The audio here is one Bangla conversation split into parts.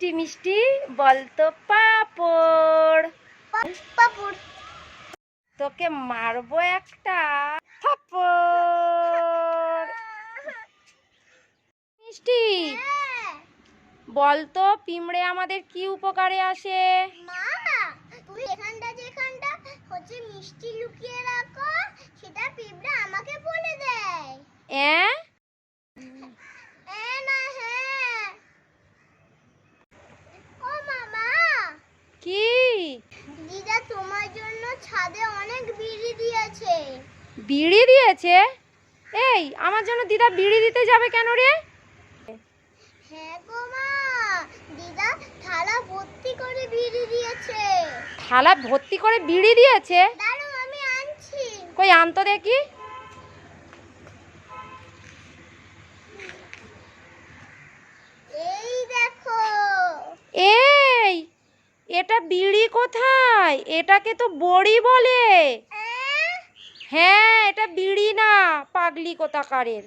মিষ্টি মিষ্টি বলতো পাপড়। পাপড়। তোকে মারবো একটা থাপ্পড়। মিষ্টি হ্যাঁ বলতো পিমড়ে আমাদের কি উপকারে আসে? মা এখানটা যেখানটা হচ্ছে মিষ্টি লুকিয়ে রাখো সেটা পিঁপড়া আমাকে বলে দেয়। অ্যাঁ এ না হ্যাঁ ও মামা কি দিদা তোমার জন্য ছাদে অনেক বিড়ি দিয়েছে। বিড়ি দিয়েছে? এই আমার জন্য দিদা বিড়ি দিতে যাবে কেন রে? হ্যাঁ গো মা দিদা থালা ভর্তি করে বিড়ি দিয়েছে। থালা ভর্তি করে বিড়ি দিয়েছে? দাঁড়াও আমি আনছি। কই আনতো দেখি এই দেখো এই এটা বিড়ি কোথায় এটাকে তো বড়ি বলে। হ্যাঁ এটা বিড়ি না পাগলি কোথাকারের।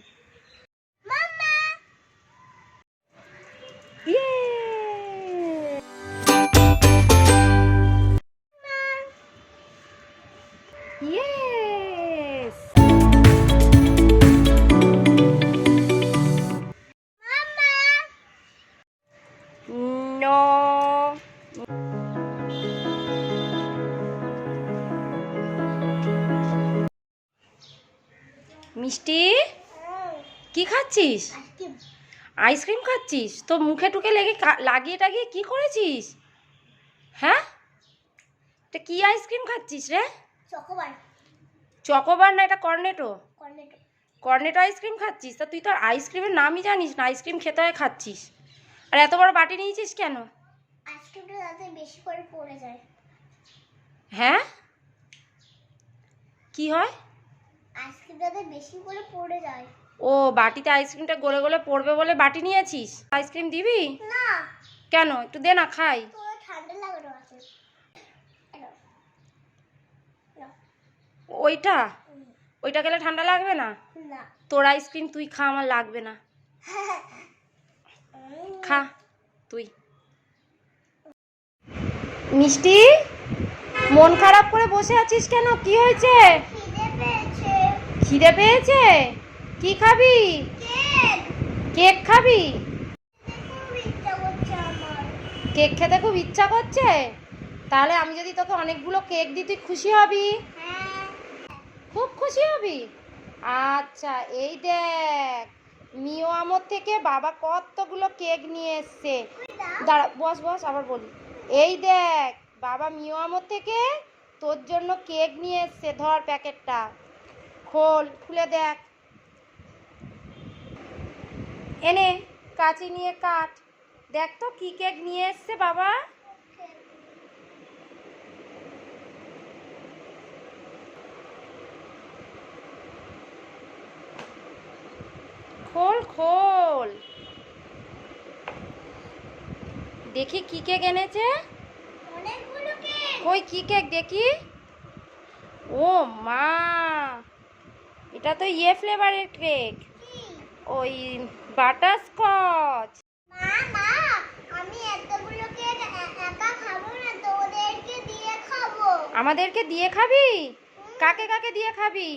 ইয়ে। মিষ্টি? কি খাচ্ছিস? আইসক্রিম খাচ্ছিস? তো মুখে টুকে লেগে লাগিয়ে টাগিয়ে কি করেছিস? হ্যাঁ? এটা কি আইসক্রিম খাচ্ছিস রে? চকোবার। চকোবার না এটা কর্নেটো? কর্নেটো। কর্নেটো আইসক্রিম খাচ্ছিস? তা তুই তো আইসক্রিমের নামই জানিস না আইসক্রিম খেতে হয় খাচ্ছিস। আর এত বড় বাটি নিয়েছিস কেন? আইসক্রিমটা বেশি করে পড়ে যায়। হ্যাঁ? কি হয়? আইসক্রিম যাতে বেশি করে পড়ে যায়। ও বাটিতে আইসক্রিমটা গলে গলে পড়বে বলে বাটি নিয়েছিস? আইসক্রিম দিবি? না। কেন? একটু দে না খাই। ঠান্ডা লাগানো আছে। ওইটা? ওইটা গেলে ঠান্ডা লাগবে না। তোর আইসক্রিম তুই খা আমার লাগবে না। খা তুই। মিষ্টি মন খারাপ করে বসে আছিস কেন? কি হয়েছে? খিদে পেয়েছে? কি খাবি? কেক। খাবি? কেক খেতে খুব ইচ্ছা করছে? তাহলে আমি যদি তোকে অনেকগুলো কেক দিই তুই খুশি হবি? হ্যাঁ। খুব খুশি হবি? আচ্ছা এই দেখ। মিও আমর থেকে বাবা কতগুলো কেক নিয়ে এসছে। দাঁড়া বস বস আবার বলি। এই দেখ বাবা মিও আমর থেকে তোর জন্য কেক নিয়ে এসছে ধর প্যাকেটটা। খোল খুলে দেখ। এনে কাঁচি নিয়ে কাট। দেখ তো কি কেক নিয়ে এসছে বাবা। খোল খোল। দেখি কি কেক এনেছে। কই কি কেক দেখি। ও মা। এটা তো ইয়ে ফ্লেভারের কেক। ওই বাটারস্কচ। আমাদেরকে দিয়ে খাবি? কাকে কাকে দিয়ে খাবি?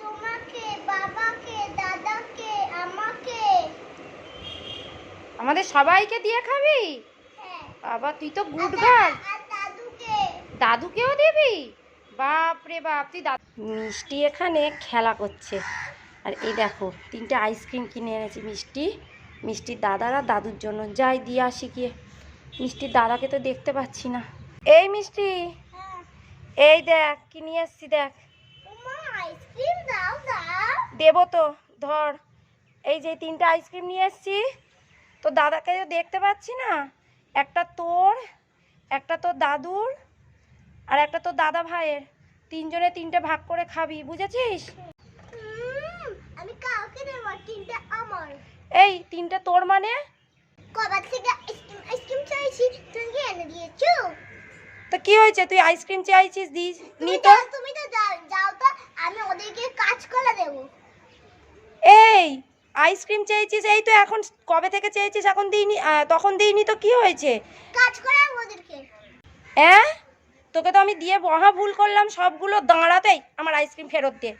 তোমাকে বাবাকে দাদাকে আমাকে। আমাদের সবাইকে দিয়ে খাবি? হ্যাঁ। বাবা তুই তো গুড আর গার্ল দাদুকেও দিবি? বাপ রে বাপ তুই দাদু। মিষ্টি এখানে খেলা করছে। আর এই দেখো তিনটে আইসক্রিম কিনে এনেছি মিষ্টি। মিষ্টির দাদারা দাদুর জন্য যাই দিয়ে আসি গিয়ে। মিষ্টির দাদাকে তো দেখতে পাচ্ছি না। এই মিষ্টি এই দেখ কি নিয়ে এসছি দেখ। দেবো তো ধর। এই যে তিনটে আইসক্রিম নিয়ে এসছি। তো দাদাকে তো দেখতে পাচ্ছি না। একটা তোর একটা তোর দাদুর। আর একটা তোর দাদা ভাইয়ের। তিনজনে তিনটে ভাগ করে খাবি বুঝেছিস? আমি কাউকে দেবো তিনটে আমার। এই তিনটে তোর মানে? কবার থেকে আইসক্রিম আইসক্রিম চাইছি তুমি এনে দিয়েছ? তো কি হয়েছে? তুই আইসক্রিম চাইছিস দিস নি তো তো? তুমি তো যাও যাও তো আমি ওদেরকে কাজ করে দেবো। এই আইসক্রিম চেয়েছিস এই তো এখন কবে থেকে চেয়েছিস এখন দিইনি তখন দিইনি তো কি হয়েছে? কাজ করা ওদেরকে। হ্যাঁ তোকে তো আমি দিয়ে মহা ভুল করলাম সবগুলো দাঁড়াতেই আমার আইসক্রিম ফেরত দে।